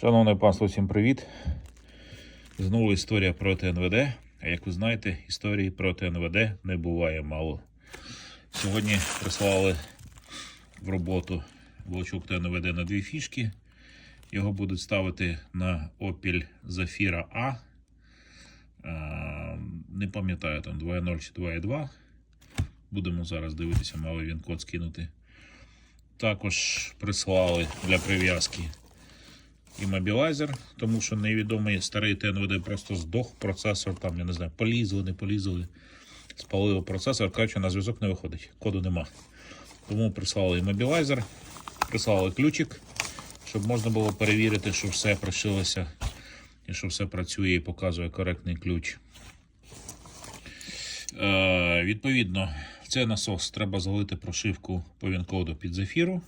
Шановне панство, всім привіт. Знову історія про ТНВД. А як ви знаєте, історії про ТНВД не буває мало. Сьогодні прислали в роботу блочок ТНВД на дві фішки. Його будуть ставити на Opel Zafira A. Не пам'ятаю там 2.0 чи 2.2. Будемо зараз дивитися, мали він код скинути. Також прислали для прив'язки іммобілайзер, тому що невідомий старий ТНВД просто здох процесор, там, я не знаю, полізли, не полізли, спалили процесор, коротше, на зв'язок не виходить, коду нема. Тому прислали іммобілайзер, прислали ключик, щоб можна було перевірити, що все пришилося і що все працює і показує коректний ключ. Е, відповідно, в цей насос треба залити прошивку по він-коду під зефіру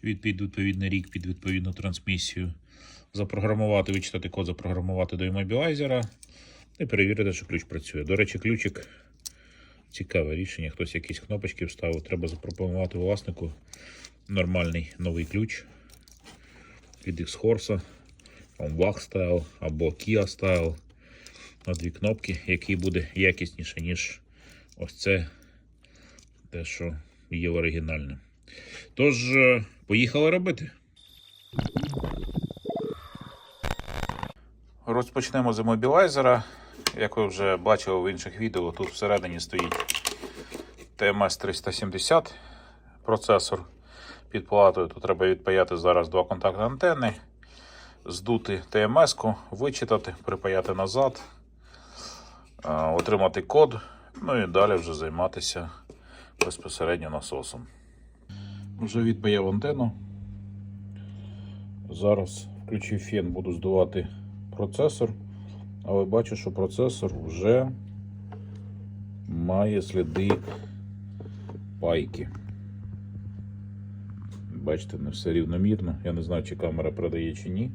під відповідний рік під відповідну трансмісію. Запрограмувати, вичитати код, запрограмувати до іммобілайзера і перевірити, що ключ працює. До речі, ключик цікаве рішення. Хтось якісь кнопочки вставив. Треба запропонувати власнику нормальний новий ключ від X-Horse, Wax Style або Kia Style. На дві кнопки, який буде якісніше, ніж ось це те, що є оригінальним. Тож, е, поїхали робити. Розпочнемо з іммобілайзера. Як ви вже бачили в інших відео, тут всередині стоїть TMS 370 процесор під платою. Тут треба відпаяти зараз два контакти антени, здути TMS-ку, вичитати, припаяти назад, е, отримати код, ну і далі вже займатися безпосередньо насосом. Вже відпаяв антенну. Зараз включив фен, буду здувати процесор. Але бачу, що процесор вже має сліди пайки. Бачите, не все рівномірно. Я не знаю, чи камера передає чи ні.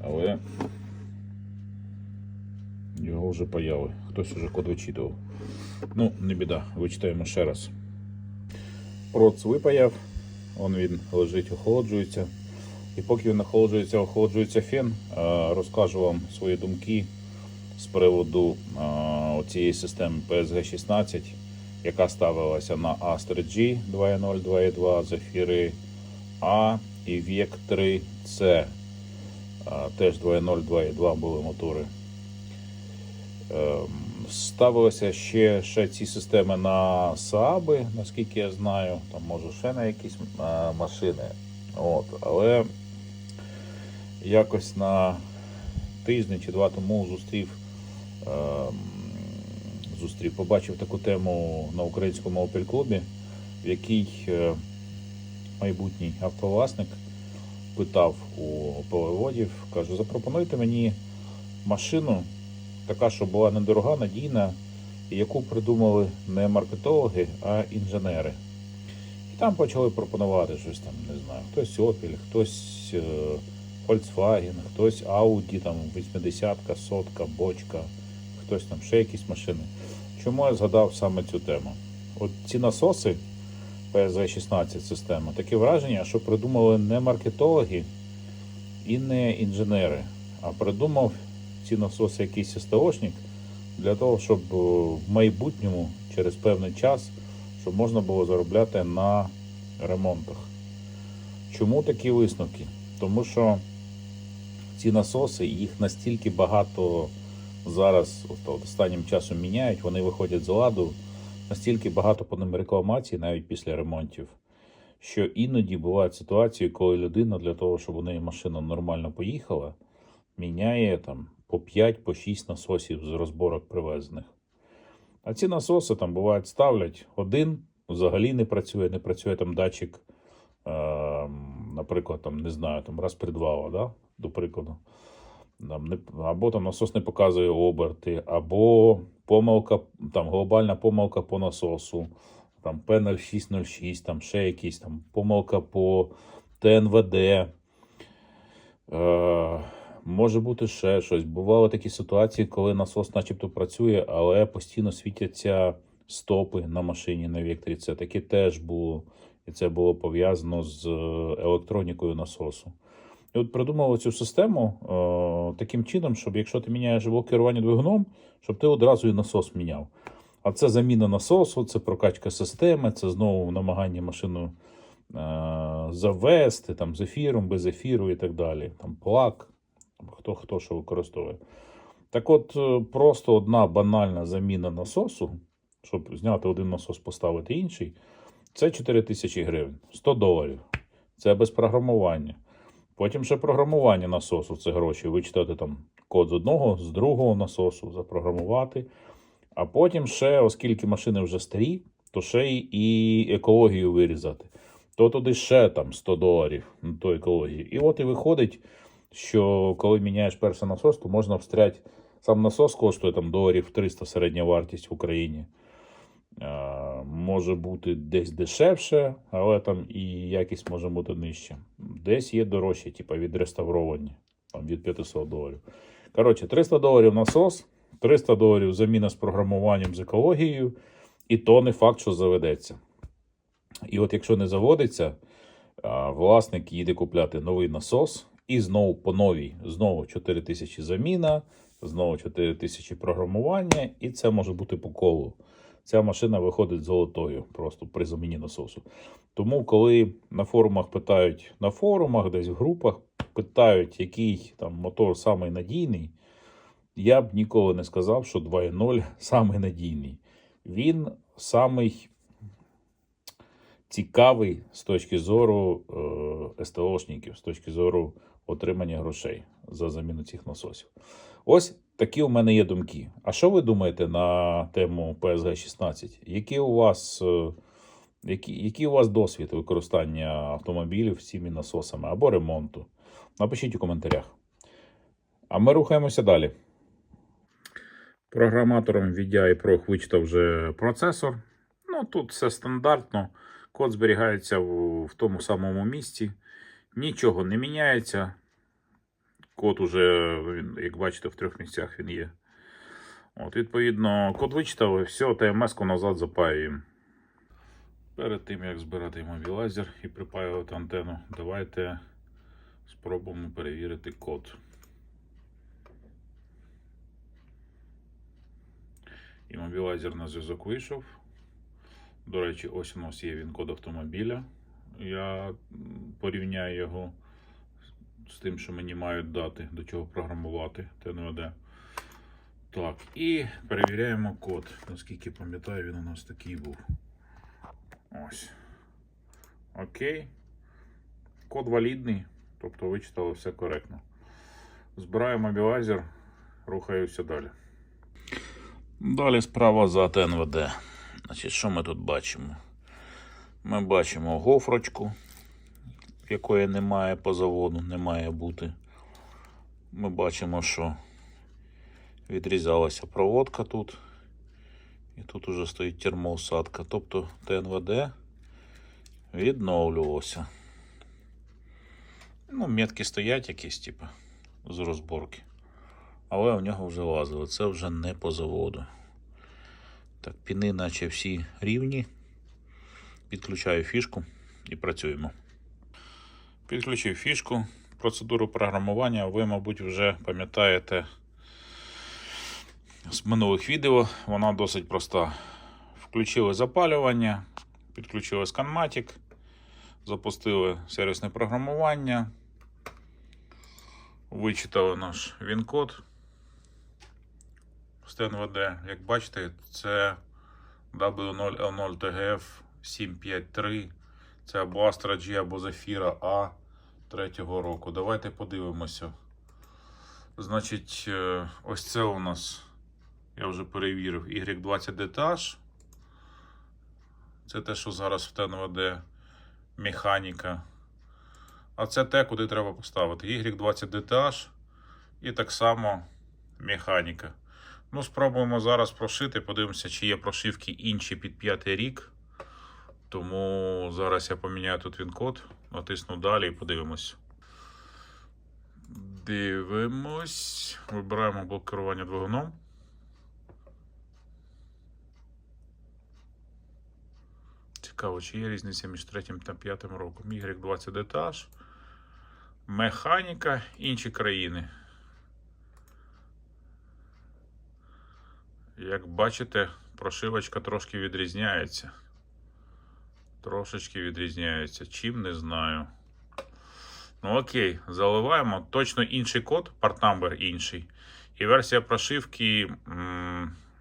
Але його вже паяли. Хтось вже код вичитував. Ну, не біда, вичитаємо ще раз. Проц випаяв, он він лежить, охолоджується. І поки він охолоджується, охолоджується фен, розкажу вам свої думки з приводу цієї системи PSG-16, яка ставилася на Astra G 2.0, 2.2, Zafira A і VEC 3C. Е, Теж 2.0, 2.2 були мотори. Ставилися ще, ще ці системи на Сааби, наскільки я знаю, там може ще на якісь машини. От, але якось на тиждень чи два тому зустрів, ем, зустрів, побачив таку тему на українському Opel клубі, в якій е, майбутній автовласник питав у полеводів, каже, запропонуйте мені машину така, що була недорога, надійна, яку придумали не маркетологи, а інженери. І там почали пропонувати щось там, не знаю, хтось Opel, хтось е, Volkswagen, хтось Audi, там 80-ка, сотка, бочка, хтось там ще якісь машини. Чому я згадав саме цю тему? От ці насоси PSV-16 система, таке враження, що придумали не маркетологи і не інженери, а придумав ці насоси якийсь СТОшник для того, щоб е, в майбутньому через певний час щоб можна було заробляти на ремонтах. Чому такі висновки? Тому що ці насоси, їх настільки багато зараз от, останнім часом міняють, вони виходять з ладу, настільки багато по ним рекламацій, навіть після ремонтів, що іноді бувають ситуації, коли людина для того, щоб у неї машина нормально поїхала, міняє там по 5 по 6 насосів з розборок привезених. А ці насоси там бувають ставлять один, взагалі не працює, не працює там датчик, е, наприклад, там, не знаю, там розпредвала, да? до прикладу. Там, не, або там насос не показує оберти, або помилка, там глобальна помилка по насосу, там P0606, там ще якісь там помилка по ТНВД. Е, може бути ще щось. Бували такі ситуації, коли насос начебто працює, але постійно світяться стопи на машині на. Це таке теж було. І це було пов'язано з е, електронікою насосу. І от придумали цю систему е, таким чином, щоб якщо ти міняєш блок керування двигуном, щоб ти одразу і насос міняв. А це заміна насосу, це прокачка системи, це знову намагання машину е, завести там, з ефіром, без ефіру і так далі. Там плак, хто, хто що використовує. Так от, е, просто одна банальна заміна насосу, щоб зняти один насос, поставити інший, це 4 тисячі гривень, 100 доларів. Це без програмування. Потім ще програмування насосу це гроші. Вичитати там код з одного, з другого насосу, запрограмувати. А потім ще, оскільки машини вже старі, то ще і екологію вирізати. То туди ще там 100 доларів на ту екологію. І от і виходить, що коли міняєш перший насос, то можна встряти. Сам насос коштує там доларів 300 середня вартість в Україні. Е, може бути десь дешевше, але там і якість може бути нижча. Десь є дорожче, типу відреставровані, там від 500 доларів. Коротше, 300 доларів насос, 300 доларів заміна з програмуванням з екологією, і то не факт, що заведеться. І от якщо не заводиться, власник їде купляти новий насос, і знову по новій, знову 4 тисячі заміна, знову 4 тисячі програмування, і це може бути по колу. Ця машина виходить золотою просто при заміні насосу. Тому, коли на форумах питають, на форумах, десь в групах питають, який там мотор самий надійний, я б ніколи не сказав, що 2.0 самий надійний. Він самий цікавий з точки зору е, СТОшників, з точки зору отримання грошей за заміну цих насосів. Ось такі у мене є думки. А що ви думаєте на тему PSG 16? Які у вас, е, які, який у вас досвід використання автомобілів цими насосами або ремонту? Напишіть у коментарях. А ми рухаємося далі. Програматором VDI Pro вичитав вже процесор. Ну, тут все стандартно. Код зберігається в тому самому місці. Нічого не міняється. Код уже, він, як бачите, в трьох місцях він є. От, відповідно, код вичитав і все, ТМС-ку назад запаюємо. Перед тим, як збирати мобілайзер і припаювати антенну, давайте спробуємо перевірити код. І мобілайзер на зв'язок вийшов. До речі, ось у нас є він код автомобіля. Я порівняю його з тим, що мені мають дати, до чого програмувати ТНВД. Так, і перевіряємо код. Наскільки пам'ятаю, він у нас такий був. Ось. Окей. Код валідний, тобто вичитали все коректно. Збираю мобілайзер, рухаюся далі. Далі справа за ТНВД. Значить, що ми тут бачимо? Ми бачимо гофрочку, якої немає по заводу, не має бути. Ми бачимо, що відрізалася проводка тут. І тут уже стоїть термоусадка. Тобто ТНВД відновлювався. Ну, метки стоять якісь, типу, з розборки. Але в нього вже лазило. Це вже не по заводу. Так, піни, наче всі рівні. Підключаю фішку і працюємо. Підключив фішку. Процедуру програмування ви, мабуть, вже пам'ятаєте з минулих відео. Вона досить проста. Включили запалювання, підключили сканматик, запустили сервісне програмування, вичитали наш він-код з ТНВД. Як бачите, це W0L0TGF 753. Це або Astra G, або Zafira A третього року. Давайте подивимося. Значить, е, ось це у нас, я вже перевірив, Y20 DTH. Це те, що зараз в ТНВД механіка. А це те, куди треба поставити. Y20 DTH і так само механіка. Ну, спробуємо зараз прошити. Подивимося, чи є прошивки інші під п'ятий рік. Тому зараз я поміняю тут він код, натисну далі і подивимось. Дивимось. Вибираємо блок керування двигуном. Цікаво, чи є різниця між третім та п'ятим роком. Y20 DTH. Механіка інші країни. Як бачите, прошивочка трошки відрізняється. Трошечки відрізняється. Чим не знаю. Ну окей, заливаємо. Точно інший код, партнамбер інший. І версія прошивки,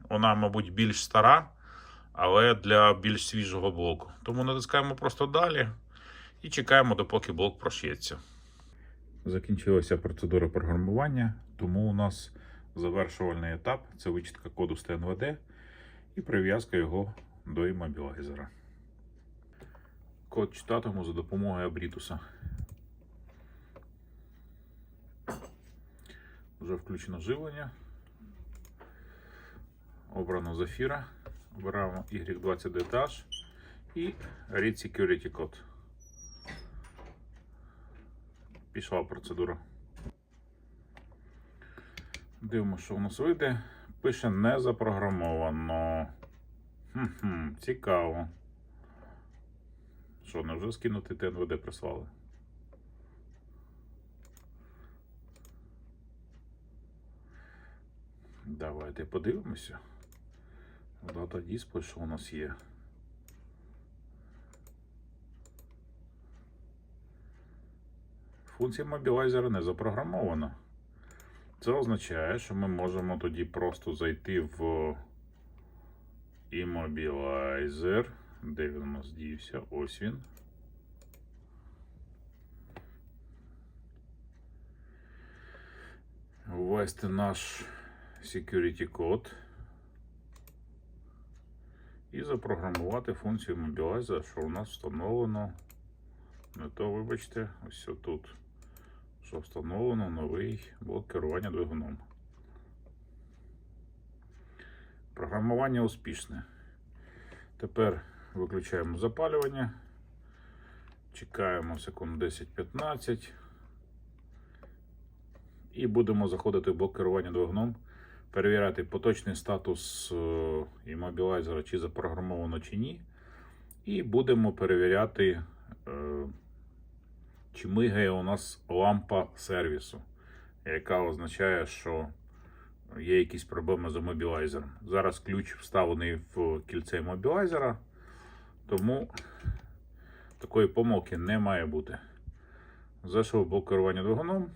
вона, мабуть, більш стара, але для більш свіжого блоку. Тому натискаємо просто далі і чекаємо, допоки блок прошиється. Закінчилася процедура програмування, тому у нас завершувальний етап це вичітка коду з ТНВД і прив'язка його до іммобілайзера. Код читатиму за допомогою Абрітуса. Вже включено живлення. Обрано Zafira. Обираємо Y20DTH і Read Security Code. Пішла процедура. Дивимося, що у нас вийде. Пише не запрограмовано. Хм-хм, цікаво. Що, не вже скинути ТНВД прислали? Давайте подивимося. Дата дисплей, що у нас є. Функція мобілайзера не запрограмована. Це означає, що ми можемо тоді просто зайти в іммобілайзер. Де він у нас дівся? Ось він. Ввести наш security код і запрограмувати функцію мобілайзера, що у нас встановлено. Не то, вибачте, ось тут. Що встановлено новий блок керування двигуном. Програмування успішне. Тепер виключаємо запалювання. Чекаємо секунд 10-15. І будемо заходити в блок керування двигуном, перевіряти поточний статус е, іммобілайзера, чи запрограмовано, чи ні. І будемо перевіряти, е, чи мигає у нас лампа сервісу, яка означає, що є якісь проблеми з іммобілайзером. Зараз ключ вставлений в кільце іммобілайзера, тому такої помилки не має бути. Зайшов блок керування двигуном.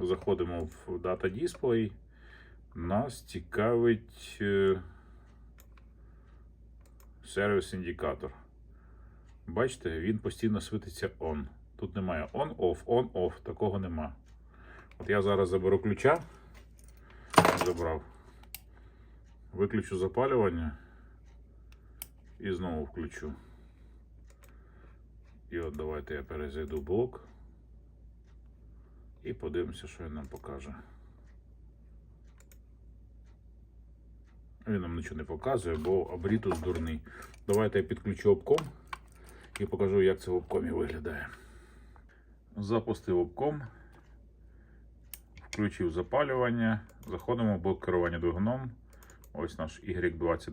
Заходимо в Data Display. Нас цікавить е, сервіс індикатор. Бачите, він постійно світиться on. Тут немає on-off, on-off, такого нема. От я зараз заберу ключа. Забрав. Виключу запалювання і знову включу. І от давайте я перезайду блок. І подивимося, що він нам покаже. Він нам нічого не показує, бо абрітус дурний. Давайте я підключу обком і покажу, як це в обкомі виглядає. Запустив обком, включив запалювання, заходимо в блок керування двигуном. Ось наш Y20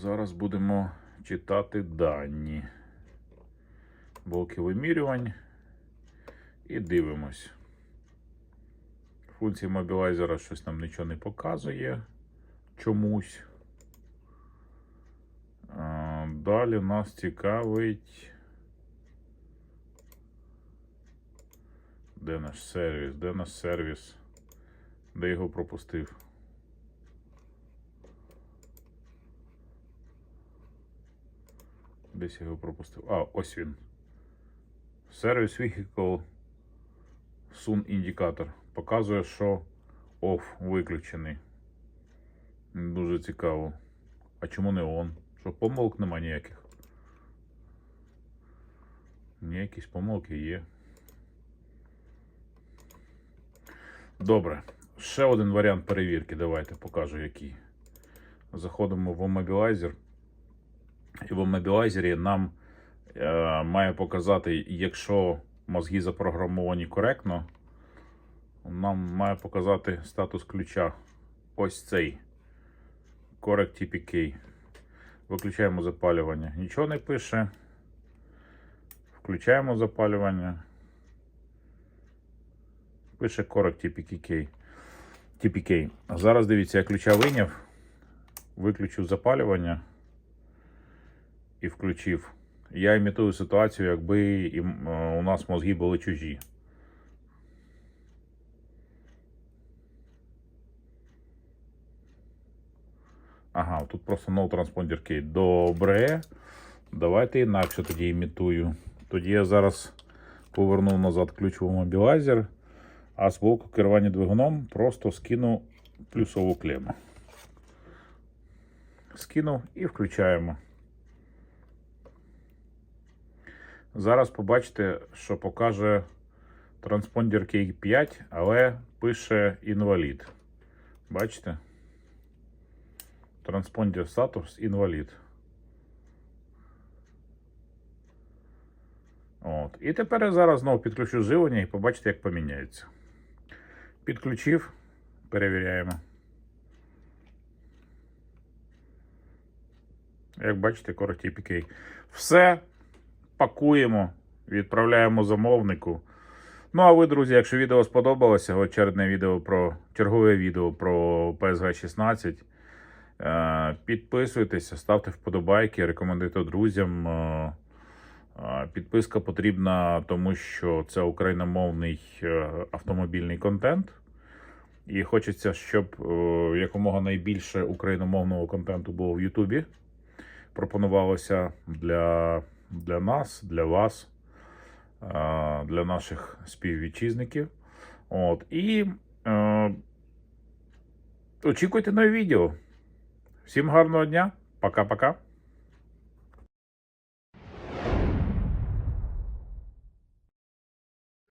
Зараз будемо читати дані. Блоки вимірювань. І дивимось. Функція мобілайзера щось нам нічого не показує чомусь. Далі нас цікавить. Де наш сервіс? Де наш сервіс? Де його пропустив? Десь я його пропустив. А, ось він. Service Vehicle Sun індикатор. Показує, що OFF виключений. Дуже цікаво. А чому не on? Що помилок нема ніяких? Ні, якісь помилки є. Добре. Ще один варіант перевірки. Давайте покажу який. Заходимо в Mobilizer. І в мобілайзері нам е, має показати, якщо мозги запрограмовані коректно, нам має показати статус ключа. Ось цей Correct TPK. Виключаємо запалювання. Нічого не пише. Включаємо запалювання. Пише корок TPK. TPK. Зараз дивіться, я ключа вийняв, виключив запалювання і включив. Я імітую ситуацію, якби е, у нас мозги були чужі. Ага, тут просто no transponder key. Добре. Давайте інакше тоді імітую. Тоді я зараз повернув назад ключовий мобілайзер, а з блоку керування двигуном просто скину плюсову клему. Скинув і включаємо. Зараз побачите, що покаже транспондер Key 5, але пише інвалід. Бачите? Транспондер статус інвалід. От. І тепер я зараз знову підключу живлення і побачите, як поміняється. Підключив, перевіряємо. Як бачите, коротко TPK. Все пакуємо, відправляємо замовнику. Ну, а ви, друзі, якщо відео сподобалося, очередне відео про чергове відео про PSG 16. Е, Підписуйтеся, ставте вподобайки, рекомендуйте друзям. Е, е, Підписка потрібна, тому що це україномовний автомобільний контент. І хочеться, щоб якомога найбільше україномовного контенту було в Ютубі. Пропонувалося для, для нас, для вас, е, для наших співвітчизників. От. І е, очікуйте нові відео. Всім гарного дня. Пока-пока.